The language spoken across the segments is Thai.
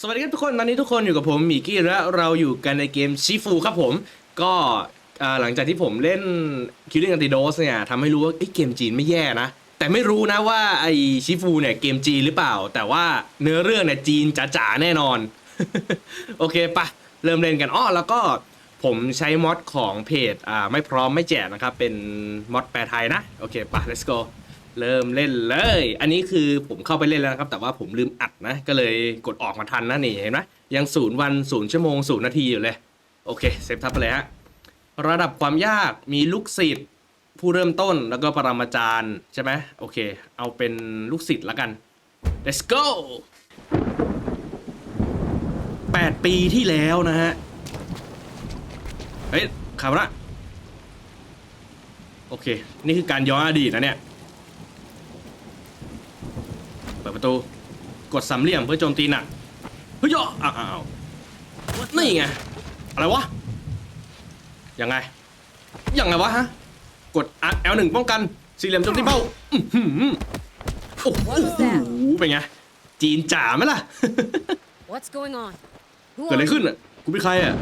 สวัสดีครับทุกคนตอนนี้ทุกคนอยู่กับผมหมีกี้และเราอยู่กันในเกมชิฟูครับผม ก็อ่าหลังจากที่ผมเล่น Killing Antidote เนี่ยทำให้รู้ว่าเอ้ยเกมจีนไม่แย่นะ แต่ไม่รู้นะว่าไอชิฟูเนี่ยเกมจีนหรือเปล่า แต่ว่าเนื้อเรื่องเนี่ยจีนจ๋าๆแน่นอน โอเคปะเริ่มเล่นกันอ้อแล้วก็ผมใช้มอดของเพจอ่าไม่พร้อมไม่แจกนะครับเป็นมอดแปลไทยนะ โอเคปะ let's go เริ่มเล่นเลย อันนี้คือผมเข้าไปเล่นแล้วนะครับ แต่ว่าผมลืมอัดนะ ก็เลยกดออกมาทันนะนี่เห็นไหมยังศูนย์วันศูนย์ชั่วโมงศูนย์นาทีอยู่เลย โอเคเซฟทับไปเลยฮะ ระดับความยากมีลูกศิษย์ผู้เริ่มต้นแล้วก็ปรมาจารย์ใช่ไหมโอเค เอาเป็นลูกศิษย์ล้วกัน let's go 8 ปีที่แล้วนะฮะ เฮ้ยขับละโอเค นี่คือการย้อนอดีตนะเนี่ย เปิดประตู กดสามเหลี่ยมเพื่อโจมตีหนักเฮ้ยย่ออ้าวอ้าวนี่ไง อะไรวะ ยังไง ยังไงวะฮะ กด L1 ป้องกันสี่เหลี่ยมโจมตีเป้าอื้อหือโอ้โหเป็นไง จีนจ๋าไหมล่ะ What's going on? Who เกิดอะไร are ขึ้นอะกูเป็นใครอะ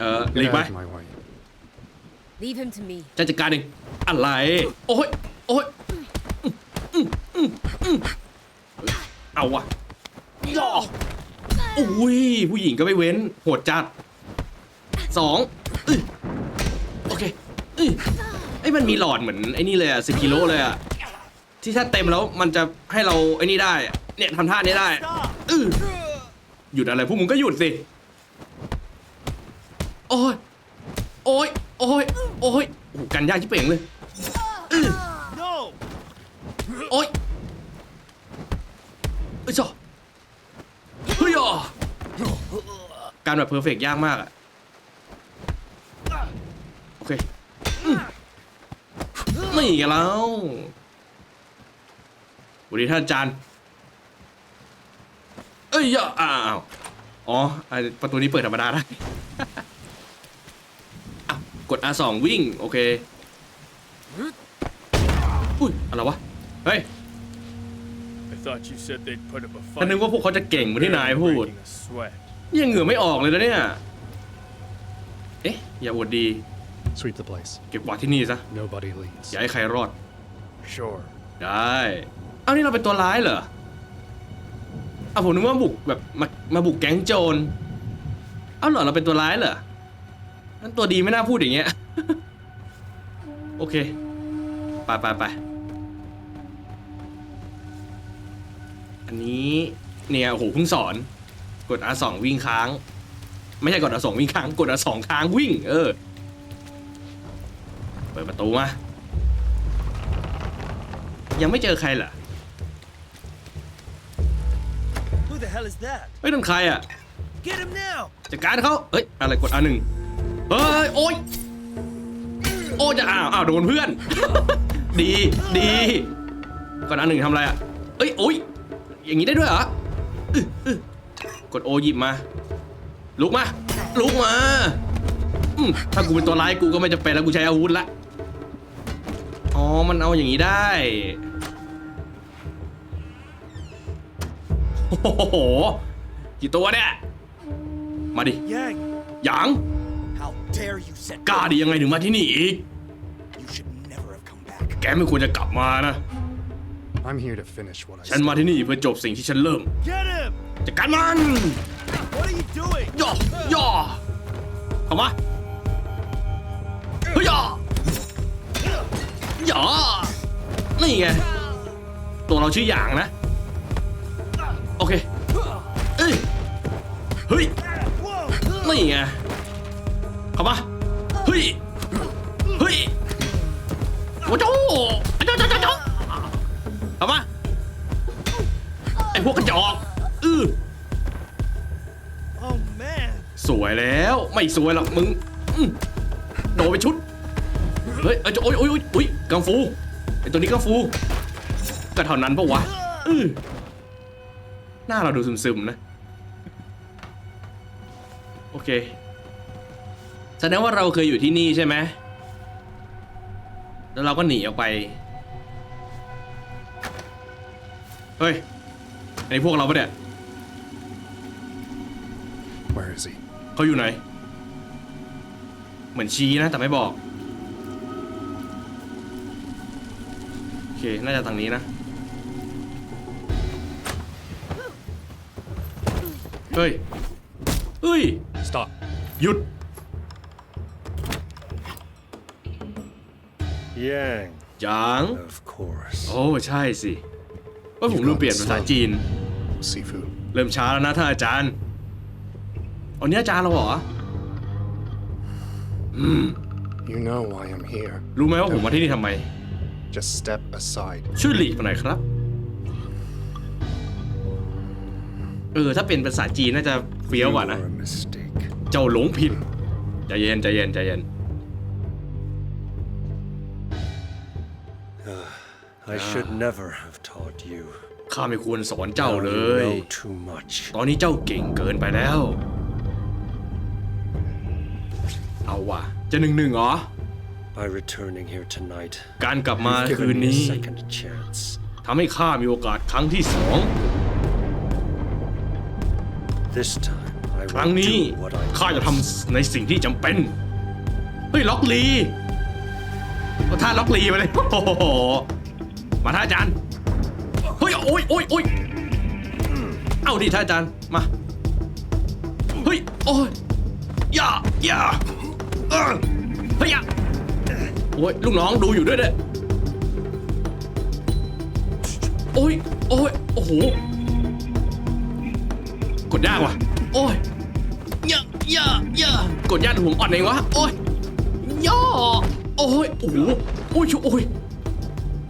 เออหลี Get กไป out of my way. you? Leave him to me. จะจัดการเองอะไร โอ้ย โอ้ยอื้ออื้ออื้ออื้อ เอาวะย่ออุ้ยผู้หญิงก็ไม่เว้นโหดจัดสองอื้อโอเคอื้อไอ้ยมันมีหลอดเหมือนไอ้นี่เลยอะสิบกิโลเลยอะที่ถ้าเต็มแล้วมันจะให้เราไอ้นี่ได้อะเนี่ยทำท่านี้ได้อื้อหยุดอะไรพวกมึงก็หยุดสิโอ้ยโอ้ยโอ้ยโอ้ยโอ้โหกันยากชิบเป่งเลยอื้อ เอ้ยจ้ะเฮ้ยอะการแบบเพอร์เฟกยากมากอะโอเคอื้อนี่ไงแล้วสวัสดีท่านอาจารย์เอ้ยอย่าอ้าวอ๋อประตูนี้เปิดธรรมดาได้กด R2 วิ่ง โอเค อุ้ย อะไรวะ เฮ้ย thought you said they'd put up a ฉัน fight. นึกว่าพวกเขาจะเก่งเหมือนที่นายพูด Breaking a sweat. ยังเหงื่อไม่ออกเลยนะเนี่ย เอ๊ะ อย่าอวดดี Sweep the place. เก็บกวาดที่นี่ซะ Nobody leaves. อย่าให้ใครรอด Sure. ได้ เอ้านี่เราเป็นตัวร้ายเหรออ้าวผมนึกว่าบุกแบบมามาบุกแก๊งโจร เอ้าเหรอเราเป็นตัวร้ายเหรอนั่นตัวดีไม่น่าพูดอย่างเงี้ย โอเค ไปไปไป อันนี้เนี่ยโอ้โหเพิ่งสอน กด R2 วิ่งค้าง ไม่ใช่กด R2 วิ่งค้าง กด R2 ค้างวิ่ง เออ เปิดประตูมา ยังไม่เจอใครเหรอ Who the hell is that? เฮ้ยนั่นใครอะ Get him now! จัดการเขาเฮ้ย อะไรกด R1 เฮ้ย โอ้ยโอ้จะอ้าวอ้าวโดนเพื่อน ดีดีกด R1 ทำอะไรอะเอ้ยโอ้ย อย่างนี้ได้ด้วยเหรออื้ออื้อกดโอหยิบมา ลุกมา ลุกมาอืมถ้ากูเป็นตัวร้ายกูก็ไม่จะเป็นแล้วกูใช้อาวุธละ อ๋อ มันเอาอย่างนี้ได้ โอ้โห กี่ตัวเนี่ย มาดิ Yang, หยาง how dare you set กล้าดียังไงถึงมาที่นี่อีก You should never have come back. แกไม่ควรจะกลับมานะ I'm here to finish what I ฉันมา started. ที่นี่เพื่อจบสิ่งที่ฉันเริ่ม Get him! จัดการมัน What are you doing? ย่อย่อเข้ามาเฮ้ยย่อย่อนี่ไง ตัวเราชื่อหยางนะ โอเค เอ้ย เฮ้ย Whoa! นี่ไงเข้ามาเฮ้ย เฮ้ยโอ้โหโจ้ พวกกระจอกอือ Oh man! สวยแล้วไม่สวยหรอกมึงอื้อโดนไปชุด เฮ้ยเอ้ยโอ้ยโอ้ยโอ้ยอุ้ยกังฟูไอตัวนี้กังฟูก็เท่านั้นปะวะอื้อหน้าเราดูซึมๆนะ โอเค แสดงว่าเราเคยอยู่ที่นี่ใช่ไหม แล้วเราก็หนีออกไป เฮ้ย ไอพวกเราปะเนี่ย Where is he? เขาอยู่ไหน เหมือนชี้นะแต่ไม่บอก โอเค น่าจะทางนี้นะ เฮ้ย เฮ้ย Stop. หยุด Yang, จาง of course. โอ้ ใช่สิ ว่าผมลืมเปลี่ยนภาษาจีน Seafood. เริ่มช้าแล้วนะท่านอาจารย์อันนี้อาจารย์เราเหรอ You know why I'm here. รู้ไหมว่าผมมาที่นี่ทำไม Just step aside. ช่วยหลีกมาหน่อยครับ เออ ถ้าเป็นภาษาจีนน่าจะเฟี้ยวกว่านะ You're a mistake. เจ้าหลงผิด ใจเย็นใจเย็นใจเย็น I should never have taught you. ข้าไม่ควรสอนเจ้า Now เล you ย know too much. ตอนนี้เจ้าเก่งเกินไปแล้ว เอาว่ะ จะหนึ่งหนึ่งเหรอ By returning here tonight, การกลับมา you've คืน given me นี้ a second chance. ทำให้ข้ามีโอกาสครั้งที่สอง This time, I ครั้ง will นี้ do what I ข้าจะ must. ทำในสิ่งที่จำเป็น เฮ้ย ล็อกลีเอาท่าล็อกลีมาเลยโอ้โห มาท่านอาจารย์เฮ้ยโอ้ยโอ้ยโอ้ยเอาดิท่านอาจารย์มาเฮ้ยโอ้ยอย่าอย่าเออเฮ้ยอย่าโอ้ยลูกน้องดูอยู่ด้วยเด้โอ้ยโอ้ยโอ้โหกดยากว่ะโอ้ยเยอะเยอะเยอะกดยากหัวอ่อนเองวะโอ้ยย่อโอ้ยโอ้โหโอ้ยโอ้ย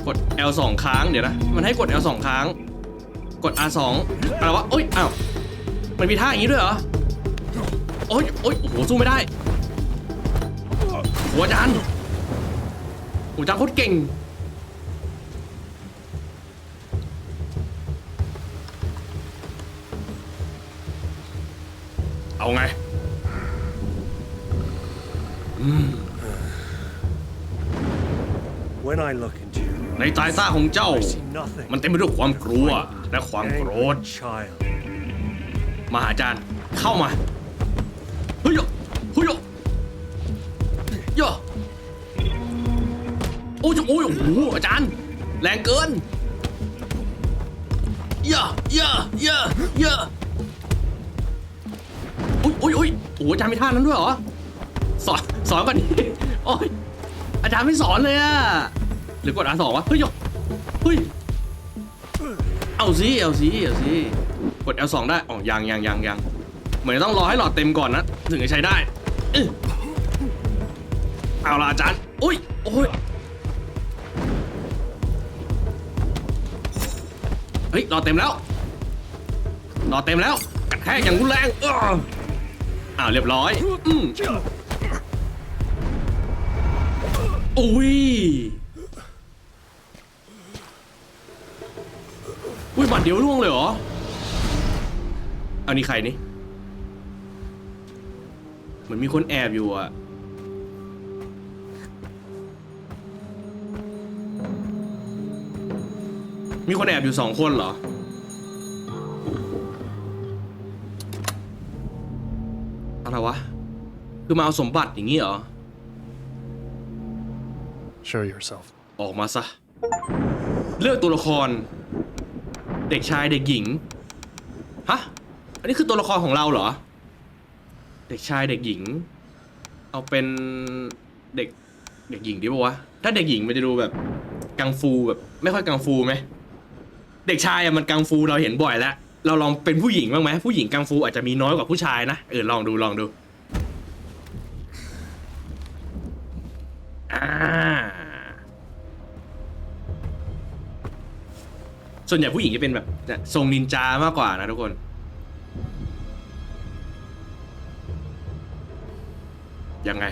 กด L สองครั้งเดี๋ยวนะ มันให้กด L สองครั้ง กด R สองอะไรวะโอ้ยอ้าวมันมีท่าอย่างนี้ด้วยเหรอโอ้ยโอ้ยโอ้โหสู้ไม่ได้หัวจานหัวจานโคตรเก่งเอาไง When I look ใน eyes, ตายซ่าของเจ้า มันเต็มไปด้วยความกลัวและความโกรธมาหาอาจารย์เข้ามาเฮ้ยโยเฮ้ยโยโยโอ้ยโอ้ยโอ้โหอาจารย์ แรงเกินเยอะเยอะเยอะเยอะโอ้ยโอ้ยโอ้ยโอ้อาจารย์มีท่านั้นด้วยเหรอ สอน สอนก่อนดิโอ้ยอาจารย์ไม่สอนเลยอะ หรือกดอาสองวะ เฮ้ยโยเฮ้ย เอาสิเอาสิเอาสิกด L2 ได้ อ๋อ ยังยังยังยังเหมือนต้องรอให้หลอดเต็มก่อนนะ ถึงจะใช้ได้อื้อเอาละอาจารย์ อุ้ย โอ้ย เฮ้ย หลอดเต็มแล้ว หลอดเต็มแล้วกระแทกอย่างรุนแรงอ้ออ้าวเรียบร้อยอืมอุ้ย อุ้ย บัตรเดียวล่วงเลยเหรอเอานี่ใครนี่ เหมือนมีคนแอบอยู่อะมีคนแอบอยู่สองคนเหรอ อะไรวะ คือมาเอาสมบัติอย่างนี้เหรอ Show yourself. ออกมาซะ เลือกตัวละคร เด็กชายเด็กหญิง ฮะ อันนี้คือตัวละครของเราเหรอ เด็กชายเด็กหญิง เอาเป็นเด็กเด็กหญิงดีป่าวะ ถ้าเด็กหญิงมันจะดูแบบกังฟูแบบ ไม่ค่อยกังฟูไหม เด็กชายอะมันกังฟูเราเห็นบ่อยแล้ว เราลองเป็นผู้หญิงบ้างไหมผู้หญิงกังฟูอาจจะมีน้อยกว่าผู้ชายนะ เออลองดูลองดู อ่า ส่วนใหญ่ผู้หญิงจะเป็นแบบทรงนินจามากกว่านะทุกคน ยังไง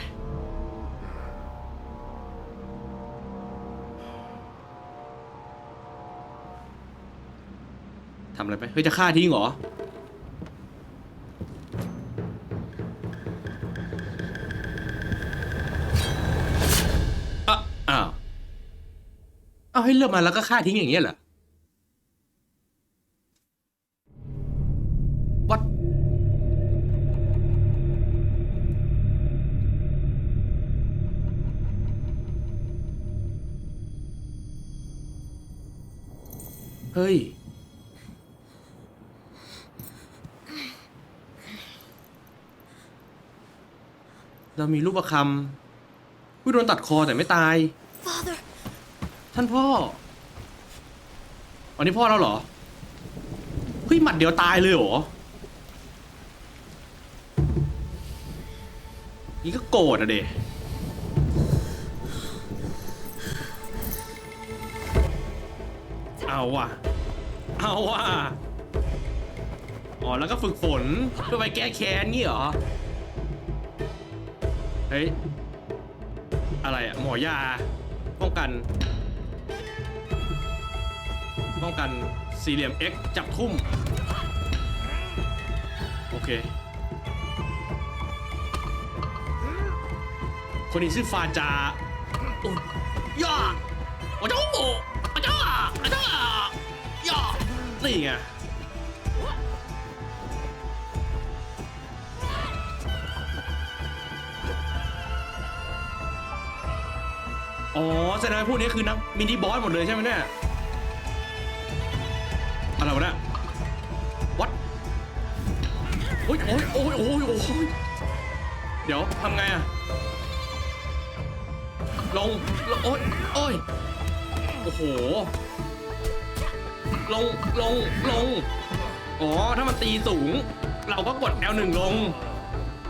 ทำอะไรไป เฮ้ย จะฆ่าทิ้งเหรออะอ้าว เอาให้เลือกมาแล้วก็ฆ่าทิ้งอย่างเงี้ยเหรอ ฮ้ย เรามีรูปประคำผู้โดนตัดคอแต่ไม่ตาย Father. ท่านพ่อ อันนี้พ่อเราเหรอ เฮ้ย หมัดเดียวตายเลยเหรอ นี่ก็โกรธอะเดเอาว่ะ เอาว่ะอ๋อแล้วก็ฝึกฝนเพื่อไปแก้แค้นงี้เหรอ เฮ้ย อะไรอะหมอยา ป้องกัน ป้องกันสี่เหลี่ยม X จับทุ่ม โอเค คนนี้ชื่อฟาจาโอ้ยยาโอ้เจ้าโอ้ นี่ไงอ๋อแสดงว่าพวกนี้คือนักมินิบอสหมดเลยใช่ไหมเนี่ยอะไรวะเนี่ยวัดโอ้ยโอ้ยโอ้ยโอ้ยโอ้ยเดี๋ยวทำไงอะลงลงโอ้ยโอ้ยโอ้โห ลงลงลงอ๋อถ้ามันตีสูง เราก็กด L1 ลง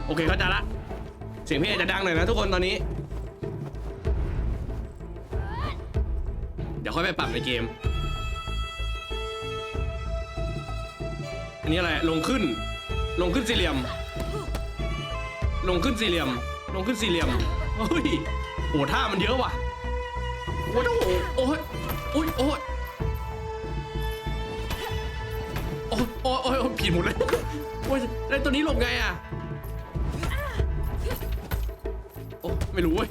โอเคเข้าใจละเสียงพี่อาจจะดังหน่อยนะทุกคนตอนนี้ เดี๋ยวค่อยไปปรับในเกม อันนี้อะไรลงขึ้น ลงขึ้นสี่เหลี่ยม ลงขึ้นสี่เหลี่ยม ลงขึ้นสี่เหลี่ยมเฮ้ยโหท่ามันเยอะว่ะโอ้โหโอ้ยโอ้ยโอ้ย ยโอ้ยโอ้ยผิดหมดเลยโอ้ยแล้วตัวนี้หลบไงอะโอ้ไม่รู้เว้ย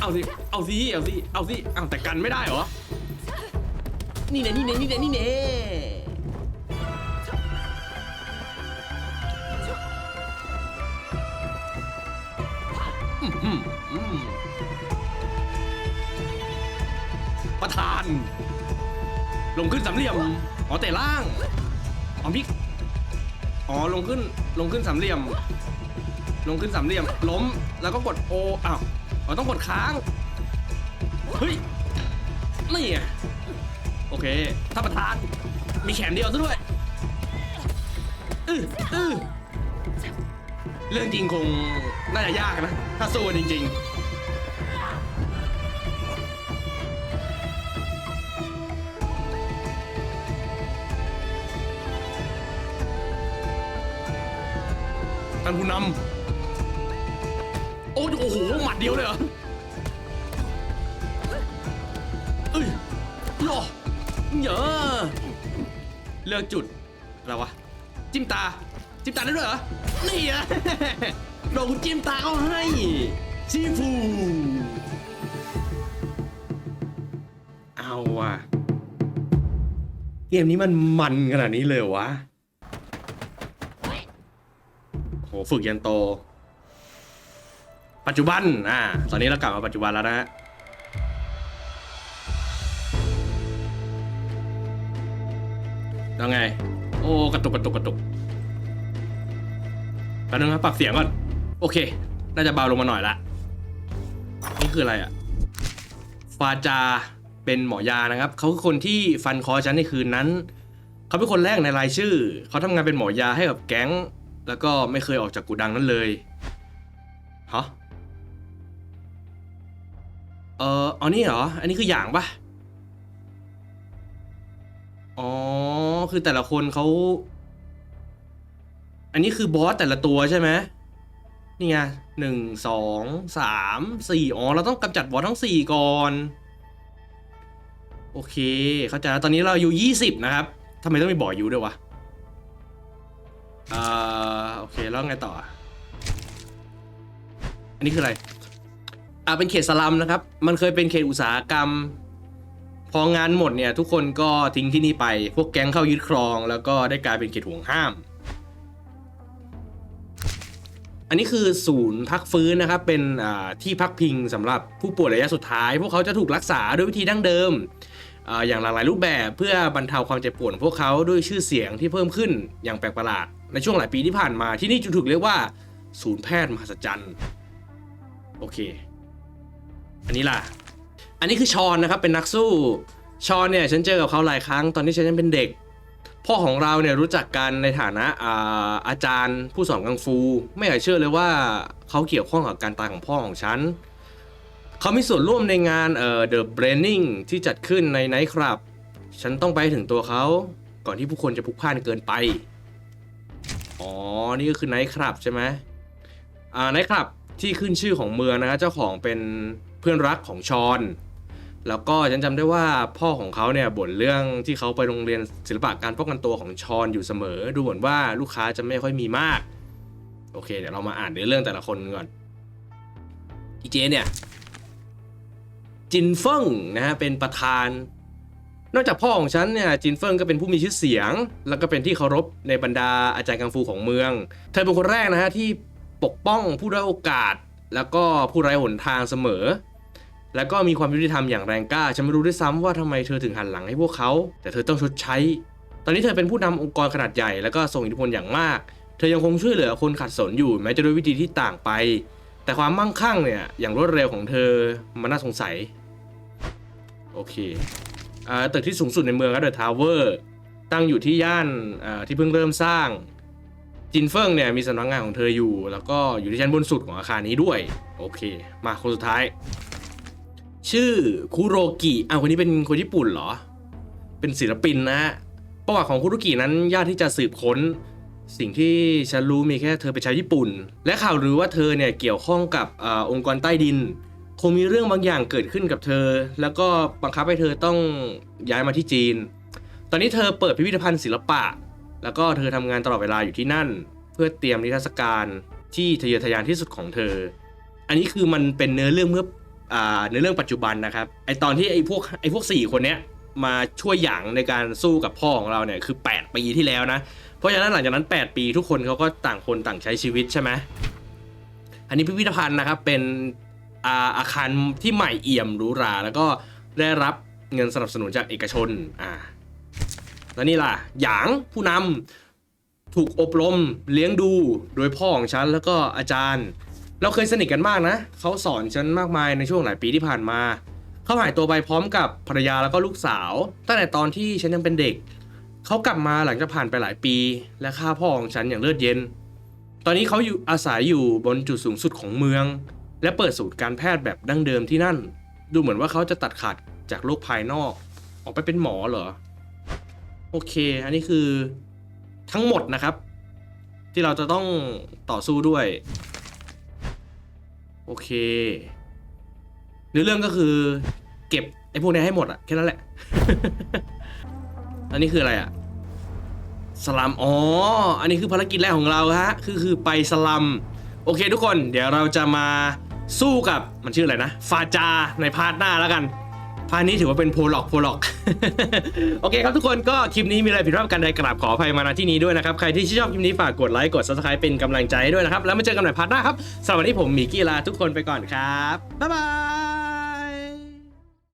เอาสิเอาสิเอาสิเอาสิเอาแต่กันไม่ได้เหรอนี่เน่นี่เน่นี่เน่นี่เน่ประธาน ลงขึ้นสามเหลี่ยมอ๋อแต่ล่าง อ๋อพี่อ๋อลงขึ้นลงขึ้นสามเหลี่ยม ลงขึ้นสามเหลี่ยม ล้มแล้วก็กดโออ้าวอ๋อต้องกดค้างเฮ้ยนี่ไงโอเคถ้าประธาน มีแขนเดียวซะด้วยอืออือเรื่องจริงคงน่าจะยากนะ ถ้าสู้กันจริง ๆ ท่านผู้นำโอ้โอ้โหหมัดเดียวเลยเหรอเอ้ยย่อเหยอะเลือกจุดอะไรวะจิ้มตา จิ้มตาได้ด้วยเหรอนี่อะโดนจิ้มตาเขาให้ซีฟูเอาว่ะเกมนี้มันมันขนาดนี้เลยวะ โหฝึกยันโต ปัจจุบัน อ่า ตอนนี้เรากลับมาปัจจุบันแล้วนะฮะแล้วไง โอ้ กระตุกกระตุกกระตุกแป๊บนึงครับปรับเสียงก่อน โอเค น่าจะเบาลงมาหน่อยละ นี่คืออะไรอะฟาจาเป็นหมอยานะครับ เขาคือคนที่ฟันคอฉันในคืนนั้น เขาเป็นคนแรกในรายชื่อ เขาทำงานเป็นหมอยาให้กับแก๊ง แล้วก็ไม่เคยออกจากกูดังนั้นเลยฮะเออเอานี่เหรอ อันนี้คืออย่างปะอ๋อ คือแต่ละคนเขา อันนี้คือบอสแต่ละตัวใช่ไหมนี่ไงหนึ่งสองสามสี่อ๋อ เราต้องกำจัดบอสทั้งสี่ก่อน โอเค เข้าใจแล้วตอนนี้เราอายู่ยี่สิบนะครับทำไมต้องมีบอสอายู่ด้วยวะอ่า อเคแล้วไงต่อ อันนี้คืออะไร อ่าเป็นเขตสลัมนะครับ มันเคยเป็นเขตอุตสาหกรรม พองานหมดเนี่ย ทุกคนก็ทิ้งที่นี่ไป พวกแก๊งเข้ายึดครอง แล้วก็ได้กลายเป็นเขตห่วงห้าม อันนี้คือศูนย์พักฟื้นนะครับ เป็นอ่าที่พักพิงสำหรับผู้ป่วยระยะสุดท้าย พวกเขาจะถูกรักษาด้วยวิธีดั้งเดิม อย่างหลากหลายรูปแบบเพื่อบรรเทาความเจ็บปวดของพวกเขาด้วยชื่อเสียงที่เพิ่มขึ้นอย่างแปลกประหลาด ในช่วงหลายปีที่ผ่านมาที่นี่จึงถูกเรียกว่า ศูนย์แพทย์มหัศจรรย์โอเค อันนี้ล่ะ อันนี้คือชอนนะครับเป็นนักสู้ชอนเนี่ยฉันเจอกับเขาหลายครั้งตอนที่ฉันยังเป็นเด็ก พ่อของเราเนี่ยรู้จักกันในฐานะอาอาจารย์ผู้สอนกังฟู ไม่อยากเชื่อเลยว่าเขาเกี่ยวข้องกับการตายของพ่อของฉัน เขามีส่วนร่วมในงานเอ่อ The Braining ที่จัดขึ้นในไนท์คลับ ฉันต้องไปถึงตัวเขาก่อนที่ผู้คนจะพลุกพล่านเกินไป อ๋อ นี่ก็คือไนท์คลับใช่ไหมอ่าไนท์คลับที่ขึ้นชื่อของเมืองนะฮะเจ้าของเป็นเพื่อนรักของชอน แล้วก็ฉันจำได้ว่าพ่อของเขาเนี่ยบ่นเรื่องที่เขาไปโรงเรียนศิลปะการป้องกันตัวของชอนอยู่เสมอ ดูเหมือนว่าลูกค้าจะไม่ค่อยมีมาก โอเค เดี๋ยวเรามาอ่านเนื้อเรื่องแต่ละคนก่อนอีเจเนี่ย จินเฟิงนะฮะเป็นประธาน นอกจากพ่อของฉันเนี่ยจินเฟิงก็เป็นผู้มีชื่อเสียง แล้วก็เป็นที่เคารพในบรรดาอาจารย์กังฟูของเมือง เธอเป็นคนแรกนะฮะที่ปกป้องผู้ด้อยโอกาส แล้วก็ผู้ไร้หนทางเสมอ แล้วก็มีความยุติธรรมอย่างแรงกล้า ฉันไม่รู้ด้วยซ้ำว่าทำไมเธอถึงหันหลังให้พวกเขา แต่เธอต้องชดใช้ ตอนนี้เธอเป็นผู้นำองค์กรขนาดใหญ่แล้วก็ทรงอิทธิพลอย่างมาก เธอยังคงช่วยเหลือคนขัดสนอยู่แม้จะด้วยวิธีที่ต่างไป แต่ความมั่งคั่งเนี่ย อย่างรวดเร็วของเธอมันน่าสงสัย โอเคอ่าตึกที่สูงสุดในเมืองก็เดอะทาวเวอร์ตั้งอยู่ที่ย่านอ่าที่เพิ่งเริ่มสร้าง จินเฟิงเนี่ยมีสำนักงานของเธออยู่ แล้วก็อยู่ที่ชั้นบนสุดของอาคารนี้ด้วย โอเค มาคนสุดท้าย ชื่อคุโรกิอ้าวคนนี้เป็นคนญี่ปุ่นเหรอ เป็นศิลปินนะฮะประวัติของคุโรกินั้นยากที่จะสืบค้น สิ่งที่ฉันรู้มีแค่เธอเป็นชาวญี่ปุ่น และข่าวหรือว่าเธอเนี่ยเกี่ยวข้องกับอองค์กรใต้ดิน คงมีเรื่องบางอย่างเกิดขึ้นกับเธอ แล้วก็บังคับให้เธอต้องย้ายมาที่จีน ตอนนี้เธอเปิดพิพิธภัณฑ์ศิลปะ แล้วก็เธอทำงานตลอดเวลาอยู่ที่นั่น เพื่อเตรียมนิทรรศการที่ทะเยอทะยานที่สุดของเธอ อันนี้คือมันเป็นเนื้อเรื่องเมื่ออ่าเนื้อเรื่องปัจจุบันนะครับไอตอนที่ไอพวกไอพวกสี่คนเนี้ยมาช่วยหยางในการสู้กับพ่อของเราเนี่ยคือ 8 ปีที่แล้วนะ เพราะฉะนั้นหลังจากนั้น 8 ปีทุกคนเขาก็ต่างคนต่างใช้ชีวิตใช่ไหมอันนี้พิพิธภัณฑ์นะครับเป็นอาอาคารที่ใหม่เอี่ยมหรูหรา แล้วก็ได้รับเงินสนับสนุนจากเอกชนอ่าแล้วนี่ล่ะหยางผู้นำถูกอบรมเลี้ยงดูโดยพ่อของฉันแล้วก็อาจารย์ เราเคยสนิทกันมากนะเขาสอนฉันมากมายในช่วงหลายปีที่ผ่านมาเขาหายตัวไปพร้อมกับภรรยาแล้วก็ลูกสาว ตั้งแต่ตอนที่ฉันยังเป็นเด็ก เขากลับมาหลังจากผ่านไปหลายปี และฆ่าพ่อของฉันอย่างเลือดเย็น ตอนนี้เขาอยู่อาศัยอยู่บนจุดสูงสุดของเมือง และเปิดศูนย์การแพทย์แบบดั้งเดิมที่นั่น ดูเหมือนว่าเขาจะตัดขาดจากโลกภายนอก ออกไปเป็นหมอเหรอ โอเค อันนี้คือทั้งหมดนะครับ ที่เราจะต้องต่อสู้ด้วย โอเคเนื้อเรื่องก็คือ เก็บไอ้พวกนี้ให้หมดอะแค่นั้นแหละ อันนี้คืออะไรอะสลัม อ๋อ อันนี้คือภารกิจแรกของเราฮะ คือคือไปสลัม โอเคทุกคน เดี๋ยวเราจะมาสู้กับมันชื่ออะไรนะ ฟาจาในพาร์ทหน้าแล้วกัน พาร์ทนี้ถือว่าเป็นโพล็อก โพล็อก โอเคครับทุกคน ก็คลิปนี้มีอะไรผิดพลาดกันใดกราบขออภัยมาณที่นี้ด้วยนะครับ ใครที่ชอบคลิปนี้ฝากกดไลค์ กด subscribe เป็นกำลังใจให้ด้วยนะครับ แล้วมาเจอกันใหม่พาร์ทหน้าครับสำหรับวันนี้ผมหมีกี้ลาทุกคนไปก่อนครับ บ๊ายบาย